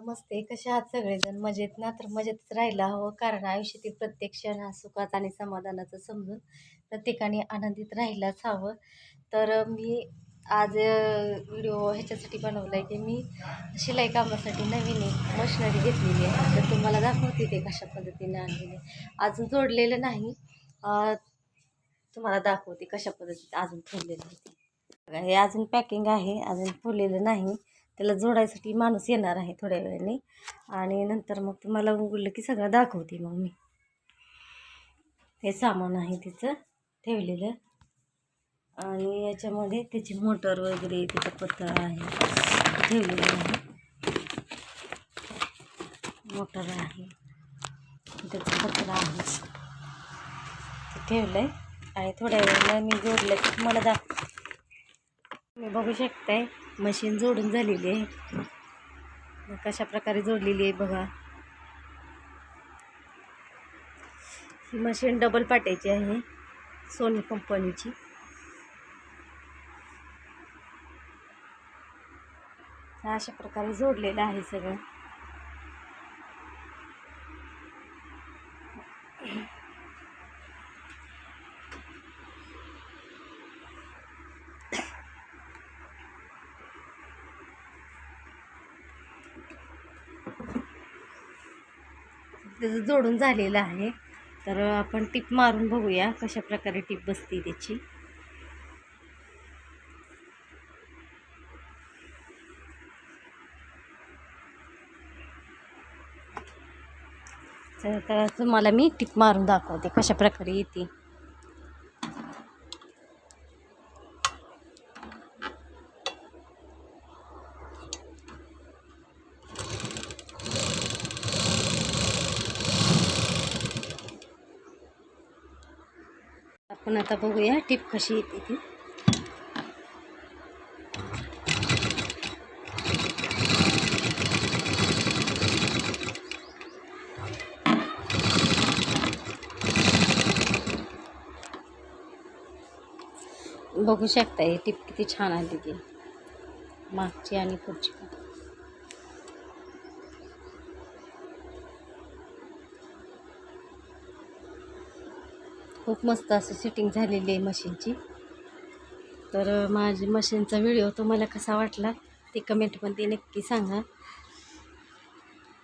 नमस्ते कसे आहात सगळेजण? मजेत ना? तर मजेतच राहायला हवं कारण आयुष्यातील प्रत्येक क्षण हा सुखात आणि समाधानाचं समजून प्रत्येकाने आनंदित राहायलाच हवं. तर मी आज व्हिडिओ ह्याच्यासाठी बनवला आहे की मी शिलाई कामासाठी नवीन एक मशिनरी घेतलेली आहे. तर तुम्हाला दाखवते ते कशा पद्धतीने आणलेले अजून जोडलेलं नाही. तुम्हाला दाखवते कशा पद्धतीत अजून ठेवलेलं आहे हे अजून पॅकिंग आहे अजून फुललेलं नाही. त्याला जोडायसाठी माणूस येणार आहे थोड्या वेळाने. आणि नंतर मग तुम्हाला उघडलं की सगळं दाखवते मग मी. हे सामान आहे तिचं ठेवलेलं. आणि याच्यामध्ये त्याची मोटर वगैरे त्याचा पत्ता आहे. ठेवलेलं आहे. मोटर आहे. त्याचा पत्रा आहे. ते ठेवलं आहे आणि थोड्या वेळेला मी जोडलं की तुम्हाला दाखव तुम्ही बघू शकताय. मशीन जोडून झालेली आहे. कशा प्रकारे जोडलेली आहे बघा. ही मशीन डबल पाट्याची आहे सोनी कंपनीची अशा प्रकारे जोडलेलं आहे सगळं. त्याचं जोडून झालेलं आहे. तर आपण टीप मारून बघूया कशा प्रकारे टीप बसते त्याची. तर तर तुम्हाला मी टीप मारून दाखवते कशा प्रकारे येते. आपण आता बघूया टीप कशी येते ती. बघू शकता ही टीप किती छान आली ती. मागची आणि पुढची. खूप मस्त असं सेटिंग झालेली आहे मशीनची. तर माझी मशीनचा व्हिडिओ तुम्हाला कसा वाटला ते कमेंटमध्ये नक्की सांगा.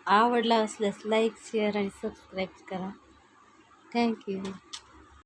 आवडला असल्यास लाईक शेअर आणि सबस्क्राईब करा. Thank you